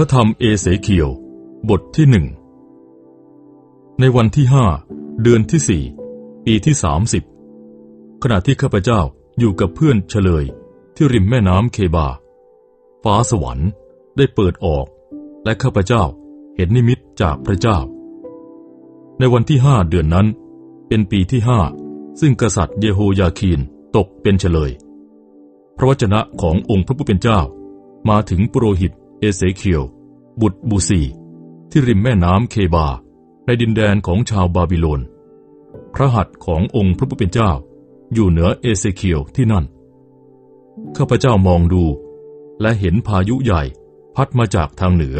พระธรรมเอเสเคียว บทที่หนึ่ง ในวันที่ห้าเดือนที่สี่ปีที่สามสิบขณะที่ข้าพเจ้าอยู่กับเพื่อนเฉลยที่ริมแม่น้ำเคบา ฟ้าสวรรค์ได้เปิดออก และข้าพเจ้าเห็นนิมิตจากพระเจ้า ในวันที่ห้าเดือนนั้น เป็นปีที่ห้าซึ่งกษัตริย์เยโฮยาคีนตกเป็นเฉลย พระวจนะขององค์พระผู้เป็นเจ้ามาถึงปุโรหิต เอเสเคียว บุตรบูซี ที่ริมแม่น้ำเคบา ในดินแดนของชาวบาบิโลน พระหัตถ์ขององค์พระผู้เป็นเจ้า อยู่เหนือเอเสเคียวที่นั่น ข้าพเจ้ามองดู และเห็นพายุใหญ่พัดมาจากทางเหนือ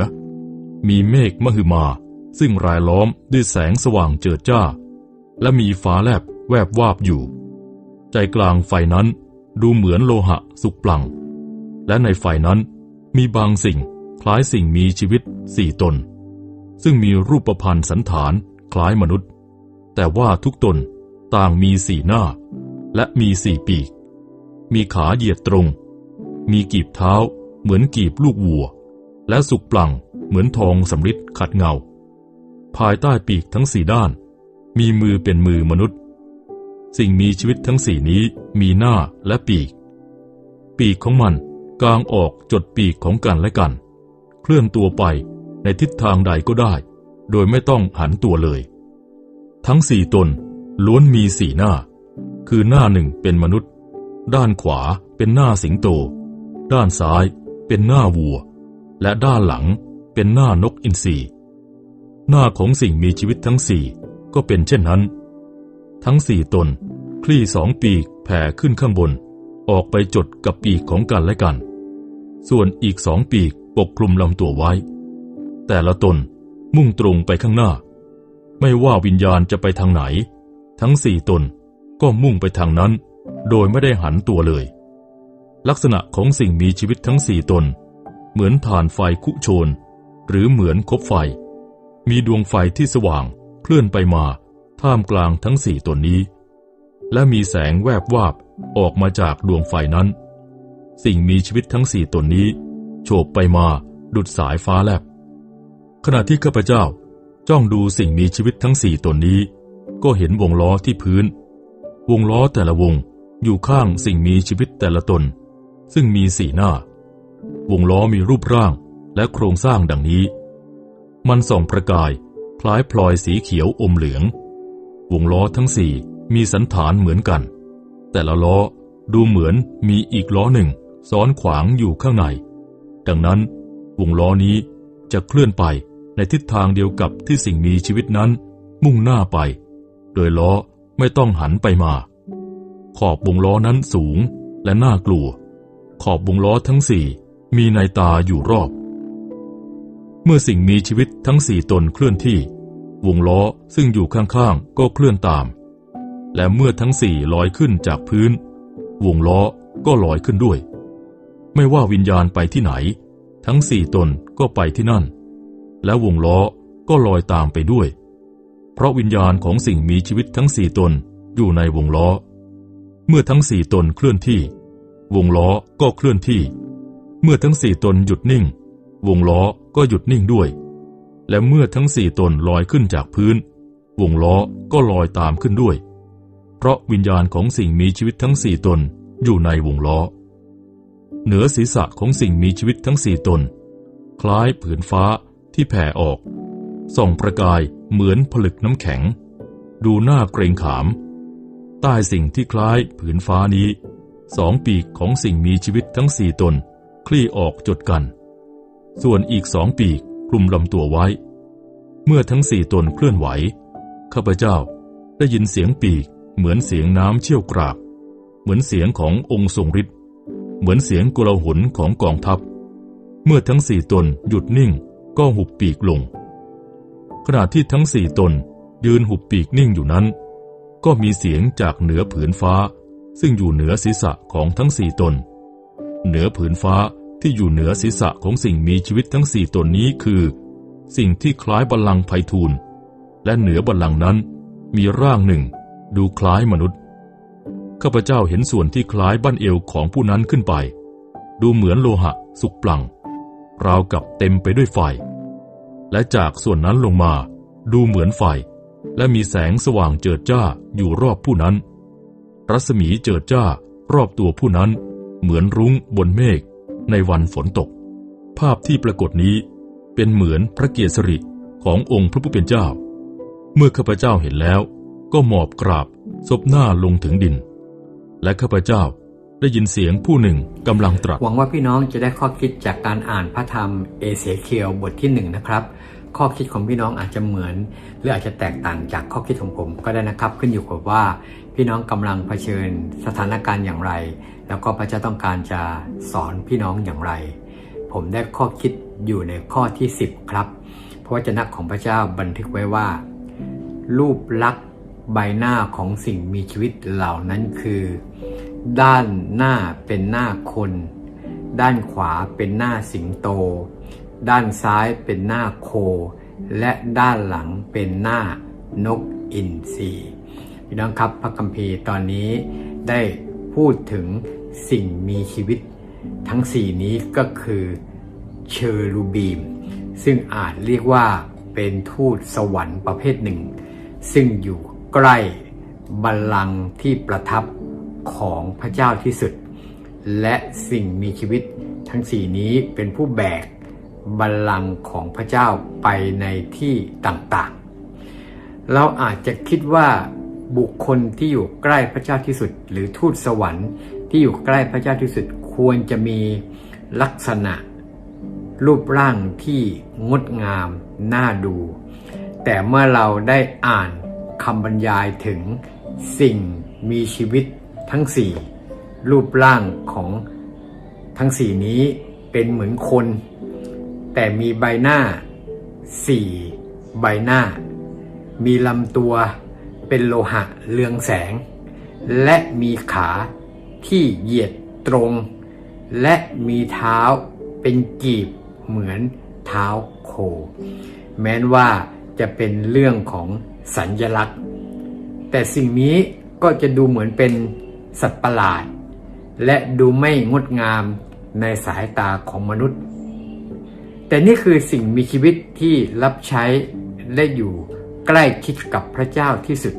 มีเมฆมหึมา ซึ่งรายล้อมด้วยแสงสว่างเจิดจ้า และมีฟ้าแลบแวบวาบอยู่ ใจกลางไฟนั้นดูเหมือนโลหะสุกปลัง และในไฟนั้น มีบางสิ่งคล้ายสิ่งมีชีวิตสี่ตน ซึ่งมีรูปพันธ์สันฐานคล้ายมนุษย์ แต่ว่าทุกตนต่างมีสี่หน้า และมีสี่ปีก มีขาเหยียดตรง มีกีบเท้าเหมือนกีบลูกวัว และสุกปลังเหมือนทองสำริดขัดเงา ภายใต้ปีกทั้งสี่ด้าน มีมือเป็นมือมนุษย์ สิ่งมีชีวิตทั้งสี่นี้มีหน้าและปีก ปีกของมัน กางออกจดปีกของกันและกัน เคลื่อนตัวไปในทิศทางใดก็ได้ โดยไม่ต้องหันตัวเลย ทั้งสี่ตนล้วนมีสี่หน้า คือหน้าหนึ่งเป็นมนุษย์ ด้านขวาเป็นหน้าสิงโต ด้านซ้ายเป็นหน้าวัว และด้านหลังเป็นหน้านกอินทรีหน้าของสิ่งมีชีวิตทั้งสี่ก็เป็นเช่นนั้น ทั้งสี่ตนคลี่สองปีกแผ่ขึ้นข้างบน ออกไปจดกับปีกของกันและกัน ส่วนอีกสองปีกปกคลุมลำตัวไว้ แต่ละตนมุ่งตรงไปข้างหน้า ไม่ว่าวิญญาณจะไปทางไหน ทั้งสี่ตนก็มุ่งไปทางนั้น โดยไม่ได้หันตัวเลย ลักษณะของสิ่งมีชีวิตทั้งสี่ตน เหมือนฐานไฟคุโชน หรือเหมือนคบไฟ มีดวงไฟที่สว่างเคลื่อนไปมาท่ามกลางทั้งสี่ตนนี้ และมีแสงแวบวาบออกมาจากดวงไฟนั้น สิ่งมีชีวิตทั้งสี่ตนนี้ โฉบไปมาดุดสายฟ้าแลบ ขณะที่ข้าพเจ้าจ้องดูสิ่งมีชีวิตทั้งสี่ตนนี้ ก็เห็นวงล้อที่พื้น วงล้อแต่ละวงอยู่ข้างสิ่งมีชีวิตแต่ละตน ซึ่งมีสี่หน้า วงล้อมีรูปร่างและโครงสร้างดังนี้ มันส่องประกายคล้ายพลอยสีเขียวอมเหลือง วงล้อทั้งสี่มีสันฐานเหมือนกัน แต่ละล้อดูเหมือนมีอีกล้อหนึ่ง ซ้อนขวางอยู่ข้างใน ดังนั้นวงล้อนี้จะเคลื่อนไปในทิศทางเดียวกับที่สิ่งมีชีวิตนั้นมุ่งหน้าไป โดยล้อไม่ต้องหันไปมา ขอบวงล้อนั้นสูงและน่ากลัว ขอบวงล้อทั้งสี่มีในตาอยู่รอบ เมื่อสิ่งมีชีวิตทั้งสี่ตนเคลื่อนที่ วงล้อซึ่งอยู่ข้างๆก็เคลื่อนตาม และเมื่อทั้งสี่ลอยขึ้นจากพื้น วงล้อก็ลอยขึ้นด้วย ไม่ว่าวิญญาณไปที่ไหน ทั้งสี่ตนก็ไปที่นั่น และวงล้อก็ลอยตามไปด้วย เพราะวิญญาณของสิ่งมีชีวิตทั้งสี่ตนอยู่ในวงล้อ เมื่อทั้งสี่ตนเคลื่อนที่ วงล้อก็เคลื่อนที่ เมื่อทั้งสี่ตนหยุดนิ่ง วงล้อก็หยุดนิ่งด้วย และเมื่อทั้งสี่ตนลอยขึ้นจากพื้น วงล้อก็ลอยตามขึ้นด้วย เพราะวิญญาณของสิ่งมีชีวิตทั้งสี่ตนอยู่ในวงล้อ เหนือศีรษะของสิ่งมีชีวิตทั้งสี่ตน คล้ายผืนฟ้าที่แผ่ออก ส่องประกายเหมือนผลึกน้ำแข็ง ดูหน้าเกรงขาม ใต้สิ่งที่คล้ายผืนฟ้านี้ สองปีกของสิ่งมีชีวิตทั้งสี่ตน คลี่ออกจดกัน ส่วนอีกสองปีกคลุมลำตัวไว้ เมื่อทั้งสี่ตนเคลื่อนไหว ข้าพเจ้าได้ยินเสียงปีกเหมือนเสียงน้ำเชี่ยวกราก เหมือนเสียงขององค์ทรงฤทธิ์ เหมือนเสียงกุลหุนของกองทัพ เมื่อทั้งสี่ตนหยุดนิ่งก็หุบปีกลง ขณะที่ทั้งสี่ตนยืนหุบปีกนิ่งอยู่นั้น ก็มีเสียงจากเหนือผืนฟ้า ซึ่งอยู่เหนือศีรษะของทั้งสี่ตน เหนือผืนฟ้าที่อยู่เหนือศีรษะของสิ่งมีชีวิตทั้งสี่ตนนี้คือ สิ่งที่คล้ายบัลลังก์ไพฑูรย์และเหนือบัลลังก์นั้นมีร่างหนึ่ง ดูคล้ายมนุษย์ ข้าพเจ้าเห็นส่วนที่คล้ายบั้นเอวของผู้นั้นขึ้นไป ดูเหมือนโลหะ สุกปลัง ราวกับเต็มไปด้วยไฟ และจากส่วนนั้นลงมา ดูเหมือนไฟ และมีแสงสว่างเจิดจ้าอยู่รอบผู้นั้น รัศมีเจิดจ้ารอบตัวผู้นั้น เหมือนรุ้งบนเมฆในวันฝนตก ภาพที่ปรากฏนี้เป็นเหมือนพระเกียรติสริขององค์พระผู้เป็นเจ้า เมื่อข้าพเจ้าเห็นแล้ว ก็หมอบกราบซบหน้าลงถึงดิน และข้าพเจ้าได้ยินเสียงผู้หนึ่งกำลังตรัสหวังว่าพี่น้องจะได้ข้อคิดจากการอ่านพระธรรมเอเสเคียวบทที่หนึ่งนะครับ ข้อคิดของพี่น้องอาจจะเหมือน หรืออาจจะแตกต่างจากข้อคิดของผมก็ได้นะครับ ขึ้นอยู่กับว่า พี่น้องกำลังเผชิญสถานการณ์อย่างไร แล้วก็พระเจ้าต้องการจะสอนพี่น้องอย่างไร ผมได้ข้อคิดอยู่ในข้อที่ 10 ครับเพราะวจนะของพระเจ้าบันทึกไว้ว่า รูปลักษณ ใบหน้าของสิ่งมีชีวิตเหล่านั้นคือ ด้านหน้าเป็นหน้าคน ด้านขวาเป็นหน้าสิงโต ด้านซ้ายเป็นหน้าโค และด้านหลังเป็นหน้านกอินทรีพี่น้องครับพระคัมภีร์ตอนนี้ได้พูดถึงสิ่งมีชีวิต ทั้งสี่นี้ก็คือเชอรูบีม ซึ่งอาจเรียกว่าเป็นทูตสวรรค์ประเภทหนึ่ง ซึ่งอยู่ ใกล้บัลลังก์ที่ประทับของพระเจ้าที่สุด และสิ่งมีชีวิตทั้งสี่นี้เป็นผู้แบกบัลลังก์ของพระเจ้าไปในที่ต่างๆ เราอาจจะคิดว่าบุคคลที่อยู่ใกล้พระเจ้าที่สุด หรือทูตสวรรค์ที่อยู่ใกล้พระเจ้าที่สุดควรจะมีลักษณะรูปร่างที่งดงามน่าดู แต่เมื่อเราได้อ่าน คำบรรยายถึงสิ่งมีชีวิตทั้งสี่รูปร่างของทั้งสี่นี้เป็นเหมือนคน แต่มีใบหน้าสี่ใบหน้า มีลำตัวเป็นโลหะเรืองแสง และมีขาที่เหยียดตรง และมีเท้าเป็นกีบเหมือนเท้าโค แม้นว่าจะเป็นเรื่องของ สัญญลักษณ์ แต่สิ่งนี้ก็จะดูเหมือนเป็นสัตว์ประหลาด และดูไม่งดงามในสายตาของมนุษย์ แต่นี่คือสิ่งมีชีวิตที่รับใช้และอยู่ใกล้ชิดกับพระเจ้าที่สุด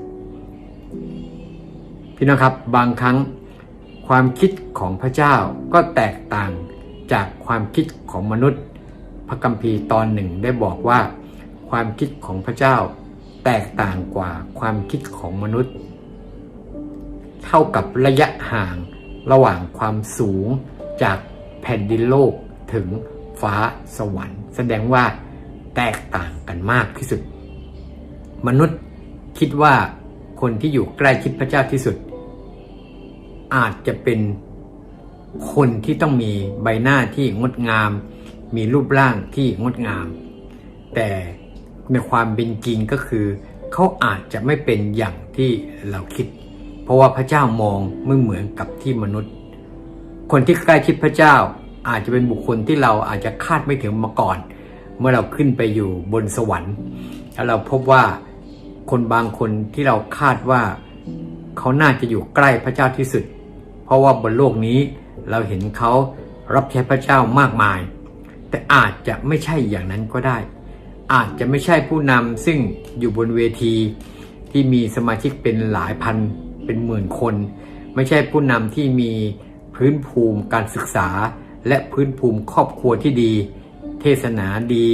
พี่น้องครับบางครั้งความคิดของพระเจ้าก็แตกต่างจากความคิดของมนุษย์ พระคัมภีร์ตอนหนึ่งได้บอกว่า ความคิดของพระเจ้า แตกต่างกว่าความคิดของมนุษย์ เท่ากับระยะห่างระหว่างความสูงจากแผ่นดินโลกถึงฟ้าสวรรค์ แสดงว่าแตกต่างกันมากที่สุด มนุษย์คิดว่าคนที่อยู่ใกล้ชิดพระเจ้าที่สุด อาจจะเป็นคนที่ต้องมีใบหน้าที่งดงาม มีรูปร่างที่งดงาม แต่ ในความเป็นจริงก็คือ เขาอาจจะไม่เป็นอย่างที่เราคิด เพราะว่าพระเจ้ามองไม่เหมือนกับที่มนุษย์ คนที่ใกล้ชิดพระเจ้าอาจจะเป็นบุคคลที่เราอาจจะคาดไม่ถึงมาก่อน เมื่อเราขึ้นไปอยู่บนสวรรค์ แล้วเราพบว่าคนบางคนที่เราคาดว่าเขาน่าจะอยู่ใกล้พระเจ้าที่สุด เพราะว่าบนโลกนี้เราเห็นเขารับใช้พระเจ้ามากมาย แต่อาจจะไม่ใช่อย่างนั้นก็ได้ อาจจะไม่ใช่ผู้นำซึ่งอยู่บนเวที ที่มีสมาชิกเป็นหลายพันเป็นหมื่นคน ไม่ใช่ผู้นำที่มีพื้นภูมิการศึกษา และพื้นภูมิครอบครัวที่ดี เทศนาดี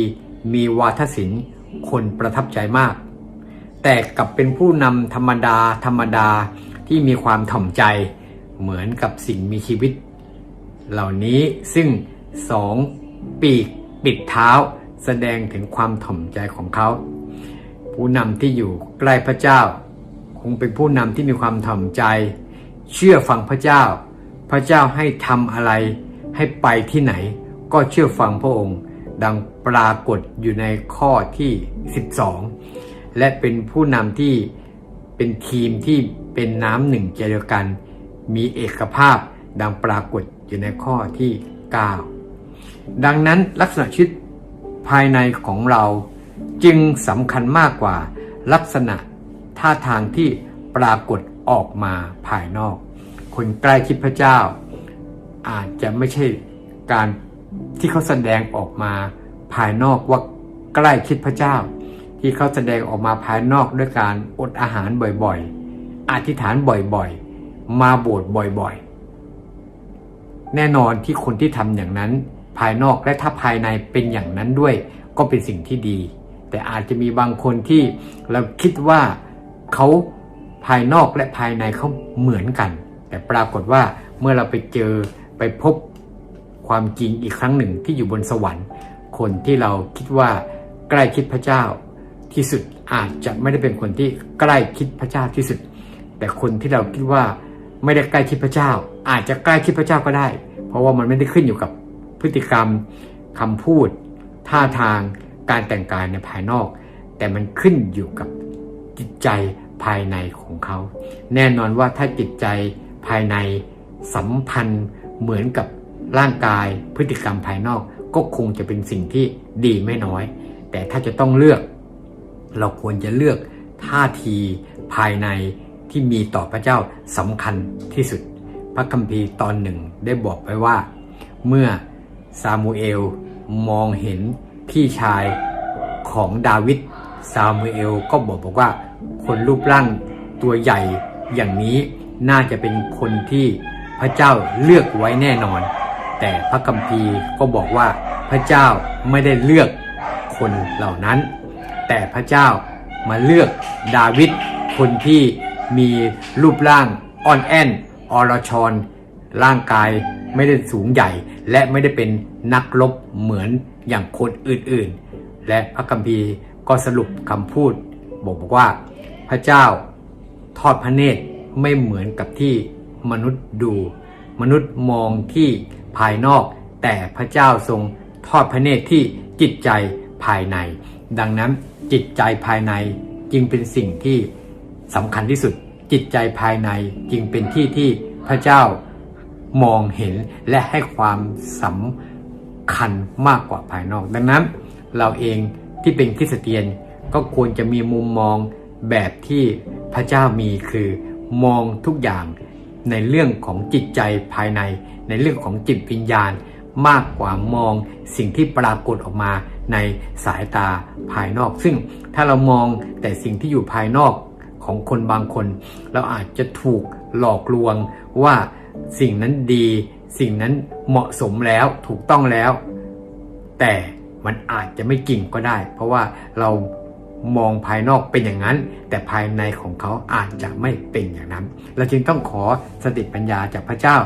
มีวาทศิลป์คนประทับใจมาก แต่กลับเป็นผู้นำธรรมดาธรรมดาที่มีความถ่อมใจเหมือนกับสิ่งมีชีวิต เหล่านี้ซึ่งสองปีกปิดเท้า แสดงถึงความถ่อมใจของเขา ผู้นำที่อยู่ใกล้พระเจ้า คงเป็นผู้นำที่มีความถ่อมใจ เชื่อฟังพระเจ้า พระเจ้าให้ทำอะไร ให้ไปที่ไหน ก็เชื่อฟังพระองค์ ดังปรากฏอยู่ในข้อที่ 12 และเป็นผู้นำที่เป็นทีมที่เป็นน้ำหนึ่งใจเดียวกัน มีเอกภาพดังปรากฏอยู่ในข้อที่ 9 ดังนั้นลักษณะชีวิต ภายในของเราจึงสำคัญมากกว่าลักษณะท่าทางที่ปรากฏออกมาภายนอก คนใกล้ชิดพระเจ้า อาจจะไม่ใช่การที่เขาแสดงออกมาภายนอกว่าใกล้คิดพระเจ้า ที่เขาแสดงออกมาภายนอกด้วยการอดอาหารบ่อยๆ อธิษฐานบ่อยๆ มาโบสถ์บ่อยๆ แน่นอนที่คนที่ทำอย่างนั้น ภายนอกและถ้าภายในเป็นอย่างนั้นด้วย ก็เป็นสิ่งที่ดี แต่อาจจะมีบางคนที่เราคิดว่าเขาภายนอกและภายในเขาเหมือนกัน แต่ปรากฏว่าเมื่อเราไปเจอไปพบความจริงอีกครั้งหนึ่งที่อยู่บนสวรรค์ คนที่เราคิดว่าใกล้คิดพระเจ้าที่สุดอาจจะไม่ได้เป็นคนที่ใกล้คิดพระเจ้าที่สุด แต่คนที่เราคิดว่าไม่ได้ใกล้คิดพระเจ้า อาจจะใกล้คิดพระเจ้าก็ได้ เพราะว่ามันไม่ได้ขึ้นอยู่กับ พฤติกรรมคำพูด ท่าทางการแต่งกายในภายนอก แต่มันขึ้นอยู่กับจิตใจภายในของเขา แน่นอนว่าถ้าจิตใจภายในสัมพันธ์เหมือนกับร่างกายพฤติกรรมภายนอก ก็คงจะเป็นสิ่งที่ดีไม่น้อย แต่ถ้าจะต้องเลือก เราควรจะเลือกท่าทีภายในที่มีต่อพระเจ้าสำคัญที่สุด พระคัมภีร์ตอนหนึ่งได้บอกไว้ว่า เมื่อ ซามูเอลมองเห็นพี่ชายของดาวิดซามูเอลก็บอกบอกว่า คนรูปร่างตัวใหญ่อย่างนี้น่าจะเป็นคนที่พระเจ้าเลือกไว้แน่นอน แต่พระคัมภีร์ก็บอกว่าพระเจ้าไม่ได้เลือกคนเหล่านั้น แต่พระเจ้ามาเลือกดาวิดคนที่มีรูปร่างอ่อนแอนอรชรร่างกายไม่ได้สูงใหญ่ และไม่ได้เป็นนักรบเหมือนอย่างคนอื่นๆ และพระคัมภีร์ก็สรุปคำพูด บอกบอกว่าพระเจ้าทอดพระเนตรไม่เหมือนกับที่มนุษย์ดู มนุษย์มองที่ภายนอก แต่พระเจ้าทรงทอดพระเนตรที่จิตใจภายใน ดังนั้นจิตใจภายในจึงเป็นสิ่งที่สำคัญที่สุด จิตใจภายในจึงเป็นที่ที่พระเจ้า มองเห็นและให้ความสำคัญมากกว่าภายนอก ดังนั้นเราเองที่เป็นคริสเตียนก็ควรจะมีมุมมองแบบที่พระเจ้ามีคือมองทุกอย่างในเรื่องของจิตใจภายใน ในเรื่องของจิตวิญญาณ มากกว่ามองสิ่งที่ปรากฏออกมาในสายตาภายนอก ซึ่งถ้าเรามองแต่สิ่งที่อยู่ภายนอกของคนบางคน เราอาจจะถูกหลอกลวงว่า สิ่งนั้นดี สิ่งนั้นเหมาะสมแล้วถูกต้องแล้ว แต่มันอาจจะไม่จริงก็ได้ เพราะว่าเรามองภายนอกเป็นอย่างนั้น แต่ภายในของเขาอาจจะไม่เป็นอย่างนั้น เราจึงต้องขอสติปัญญาจากพระเจ้า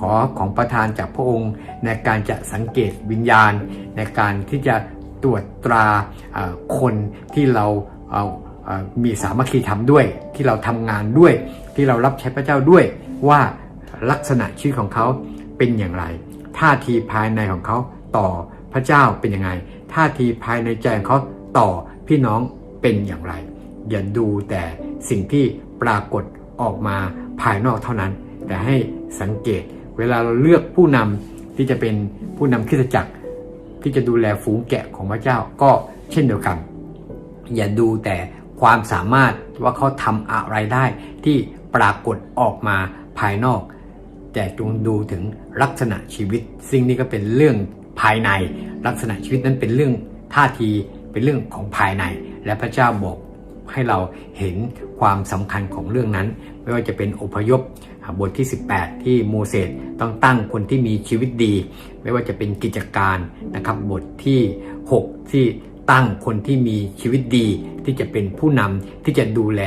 ขอของประทานจากพระองค์ ในการจะสังเกตวิญญาณ ในการที่จะตรวจตราคนที่เราเมีสามัคคีธรรมด้วย ที่เราทำงานด้วย ที่เรารับใช้พระเจ้าด้วยว่า ลักษณะชีวิตของเขาเป็นอย่างไร ท่าทีภายในของเขาต่อพระเจ้าเป็นยังไง ท่าทีภายในใจของเขาต่อพี่น้องเป็นอย่างไร อย่าดูแต่สิ่งที่ปรากฏออกมาภายนอกเท่านั้น แต่ให้สังเกต เวลาเราเลือกผู้นำที่จะเป็นผู้นำคริสตจักร ที่จะดูแลฝูงแกะของพระเจ้าก็เช่นเดียวกัน อย่าดูแต่ความสามารถว่าเขาทำอะไรได้ที่ปรากฏออกมาภายนอก แต่จงดูถึงลักษณะชีวิต ซึ่งนี่ก็เป็นเรื่องภายใน ลักษณะชีวิตนั้นเป็นเรื่องท่าทีเป็นเรื่องของภายใน และพระเจ้าบอกให้เราเห็นความสำคัญของเรื่องนั้น ไม่ว่าจะเป็นอพยพบทที่ 18 ที่โมเสสต้องตั้งคนที่มีชีวิตดี ไม่ว่าจะเป็นกิจการนะครับบทที่ 6 ที่ตั้งคนที่มีชีวิตดี ที่จะเป็นผู้นำที่จะดูแล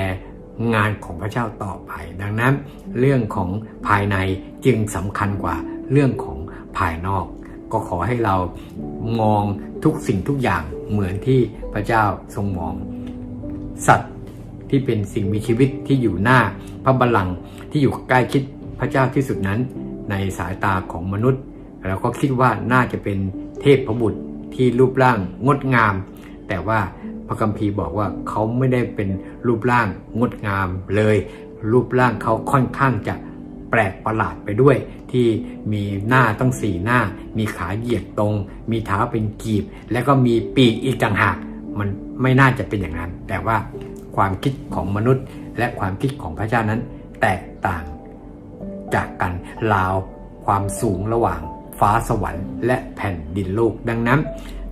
งานของพระเจ้าต่อไป ดังนั้นเรื่องของภายในจึงสำคัญกว่าเรื่องของภายนอก ก็ขอให้เรามองทุกสิ่งทุกอย่างเหมือนที่พระเจ้าทรงมอง สัตว์ที่เป็นสิ่งมีชีวิตที่อยู่หน้าพระบัลลังก์ที่อยู่ใกล้ชิดพระเจ้าที่สุดนั้น ในสายตาของมนุษย์เราก็คิดว่าน่าจะเป็นเทพพบุตรที่รูปร่างงดงาม แต่ว่า พระคัมภีร์บอกว่าเขาไม่ได้เป็นรูปร่างงดงามเลย รูปร่างเขาค่อนข้างจะแปลกประหลาดไปด้วย ที่มีหน้าต้องสี่หน้า มีขาเหยียดตรง มีเท้าเป็นกีบ แล้วก็มีปีกอีกต่างหากมันไม่น่าจะเป็นอย่างนั้น แต่ว่าความคิดของมนุษย์ และความคิดของพระเจ้านั้น แตกต่างจากกันราวความสูงระหว่างฟ้าสวรรค์และแผ่นดินโลกดังนั้น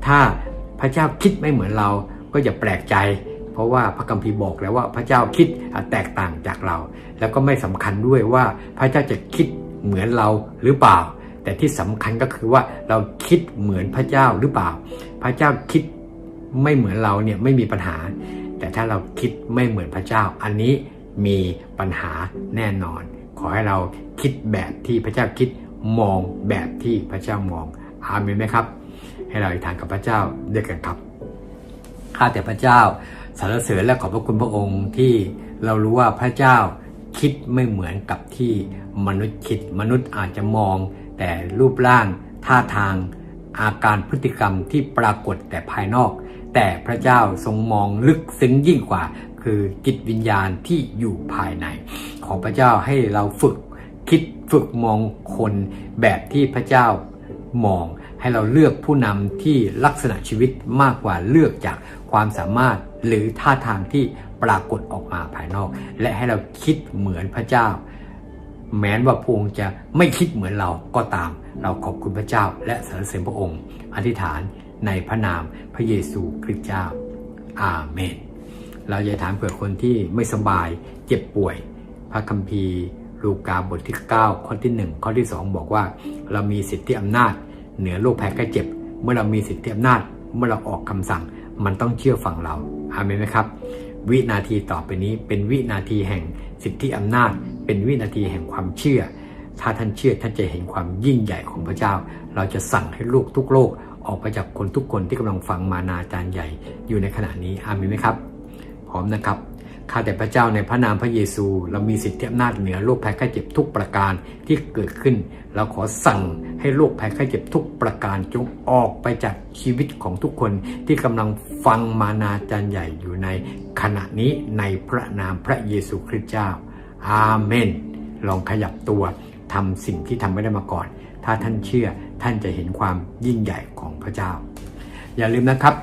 ถ้าพระเจ้าคิดไม่เหมือนเรา ก็อย่าแปลกใจ เพราะว่าพระคัมภีร์บอกแล้วว่าพระเจ้าคิดแตกต่างจากเรา แล้วก็ไม่สำคัญด้วยว่าพระเจ้าจะคิดเหมือนเราหรือเปล่า แต่ที่สำคัญก็คือว่าเราคิดเหมือนพระเจ้าหรือเปล่า พระเจ้าคิดไม่เหมือนเราเนี่ยไม่มีปัญหา แต่ถ้าเราคิดไม่เหมือนพระเจ้า อันนี้มีปัญหาแน่นอน ขอให้เราคิดแบบที่พระเจ้าคิดมองแบบที่พระเจ้ามองอาเมนไหมครับ ให้เราอธิษฐานกับพระเจ้าด้วยกันครับ ข้าแต่พระเจ้าสรรเสริญและขอบพระคุณพระองค์ที่เรารู้ว่าพระเจ้าคิดไม่เหมือนกับที่มนุษย์คิดมนุษย์อาจจะมอง แต่รูปร่างท่าทางอาการพฤติกรรมที่ปรากฏแต่ภายนอก แต่พระเจ้าทรงมองลึกซึ้งยิ่งกว่า คือจิตวิญญาณที่อยู่ภายใน ของพระเจ้าให้เราฝึกคิดฝึกมองคนแบบที่พระเจ้ามอง ให้เราเลือกผู้นำที่ลักษณะชีวิตมากกว่าเลือกจากความสามารถหรือท่าทางที่ปรากฏออกมาภายนอก และให้เราคิดเหมือนพระเจ้า แม้ว่าพระองค์จะไม่คิดเหมือนเราก็ตาม เราขอบคุณพระเจ้า และสรรเสริญพระองค์ อธิษฐานในพระนามพระเยซูคริสต์เจ้า อาเมน เราจะถามเผื่อคนที่ไม่สบายเจ็บป่วย พระคัมภีร์ลูกาบทที่ 9 ข้อที่ 1 ข้อที่ 2 บอกว่า เรามีสิทธิอำนาจ เหนือโรคภัยไข้เจ็บ เมื่อเรามีสิทธิอำนาจ เมื่อเราออกคำสั่ง มันต้องเชื่อฟังเราอามนไหมครับ วินาทีต่อไปนี้เป็นวินาทีแห่งสิทธิอำนาจ เป็นวินาทีแห่งความเชื่อ ถ้าท่านเชื่อท่านจะเห็นความยิ่งใหญ่ของพระเจ้า เราจะสั่งให้โลกทุกโลก ออกไปจากคนทุกคนที่กำลังฟังมานาจารย์ใหญ่อยู่ในขณะนี้อามนไหมครับ พร้อมนะครับ ข้าแต่พระเจ้าในพระนามพระเยซู เรามีสิทธิอำนาจเหนือโรคภัยไข้เจ็บทุกประการที่เกิดขึ้น เราขอสั่งให้โรคภัยไข้เจ็บทุกประการจงออกไปจากชีวิตของทุกคนที่กำลังฟังมานาจารย์ใหญ่อยู่ในขณะนี้ในพระนามพระเยซูคริสต์เจ้า อาเมน ลองขยับตัวทำสิ่งที่ทำไม่ได้มาก่อน ถ้าท่านเชื่อท่านจะเห็นความยิ่งใหญ่ของพระเจ้า อย่าลืมนะครับ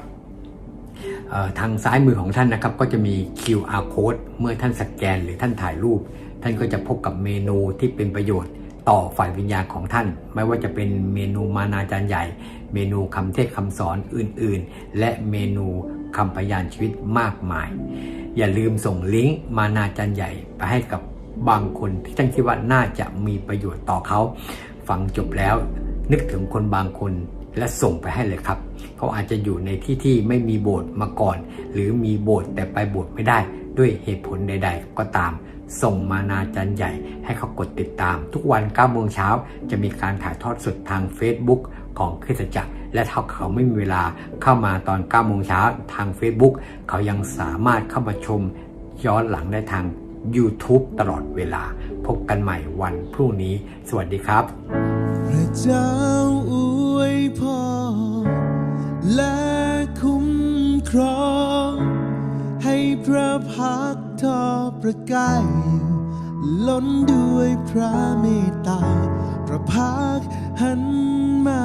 ทางซ้ายมือของท่านนะครับก็จะมี QR code เมื่อท่านสแกนหรือท่านถ่ายรูป ท่านก็จะพบกับเมนูที่เป็นประโยชน์ต่อฝ่ายวิญญาณของท่าน ไม่ว่าจะเป็นเมนูมานาจารย์ใหญ่ เมนูคำเทศคำสอนอื่นๆ และเมนูคำพยานชีวิตมากมาย อย่าลืมส่งลิงก์มานาจารย์ใหญ่ไปให้กับบางคนที่ท่านคิดว่าน่าจะมีประโยชน์ต่อเขา ฟังจบแล้วนึกถึงคนบางคนและส่งไปให้เลยครับ เขาอาจจะอยู่ในที่ที่ไม่มีโบสถ์มาก่อน หรือมีโบสถ์แต่ไปโบสถ์ไม่ได้ด้วยเหตุผลใด ๆ ก็ตาม ส่งมานาจันใหญ่ให้เขากดติดตาม ทุกวัน9โมงเช้าจะมีการถ่ายทอดสดทาง Facebook ของคริสตจักร และถ้าเขาไม่มีเวลาเข้ามาตอน9โมงเช้าทาง Facebook เขายังสามารถเข้ามาชมย้อนหลังได้ทาง YouTube ตลอดเวลา พบกันใหม่วันพรุ่งนี้ สวัสดีครับ พระเจ้าอวยพร และคุ้มครอง ให้พระพักทอประกายอยู่ล้นด้วยพระเมตตา พระพักหันมา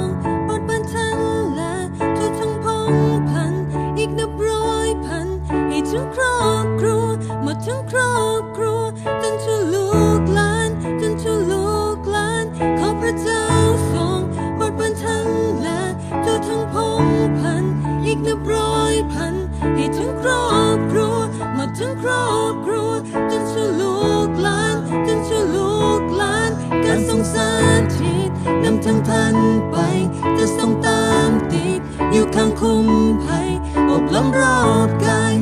ครอบครัวจนทั่วลูกหลานจนทั่วลูกหลานขอพระเจ้าทรงบดบันทั้งหละเจ้าทั้งพงพันอีกนับร้อยพันให้ทั้งครอบครัวหมดทั้งครอบครัวจนทั่วลูกหลานจนทั่วลูกหลานการทรงสถิตนำทั้งท่านไปจะทรงตามติดอยู่ข้างคุ้มภัยอบล้อมรอบกาย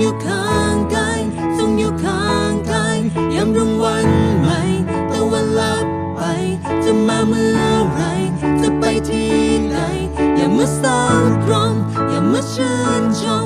อยู่ข้างกายทรงอยู่ข้างกายยามรุ่งวันใหม่ตะวันลับไป จะมาเมื่อไร จะไปที่ไหน อย่ามาเศร้ากรงอย่ามาชื่นชม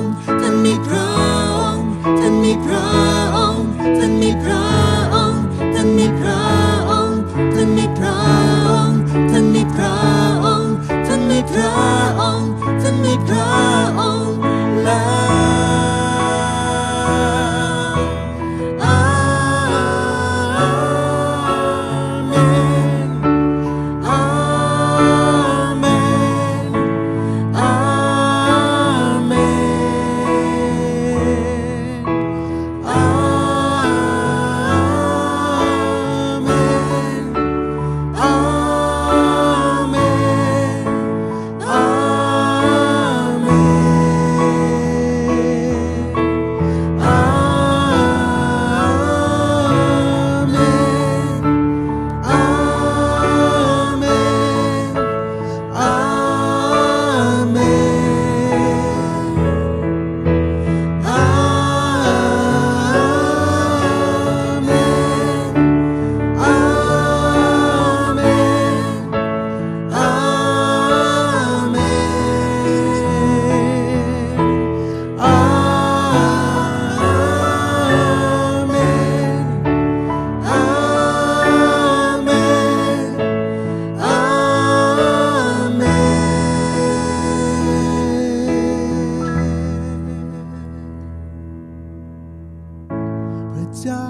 เจ้า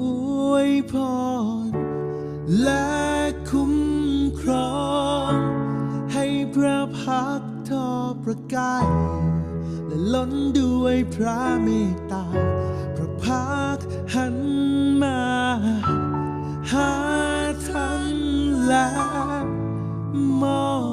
อวยพร และคุ้มครอง ให้พระพักทอประกายและล้นด้วยพระเมตตา พระพักหันมา หาท่านและมอง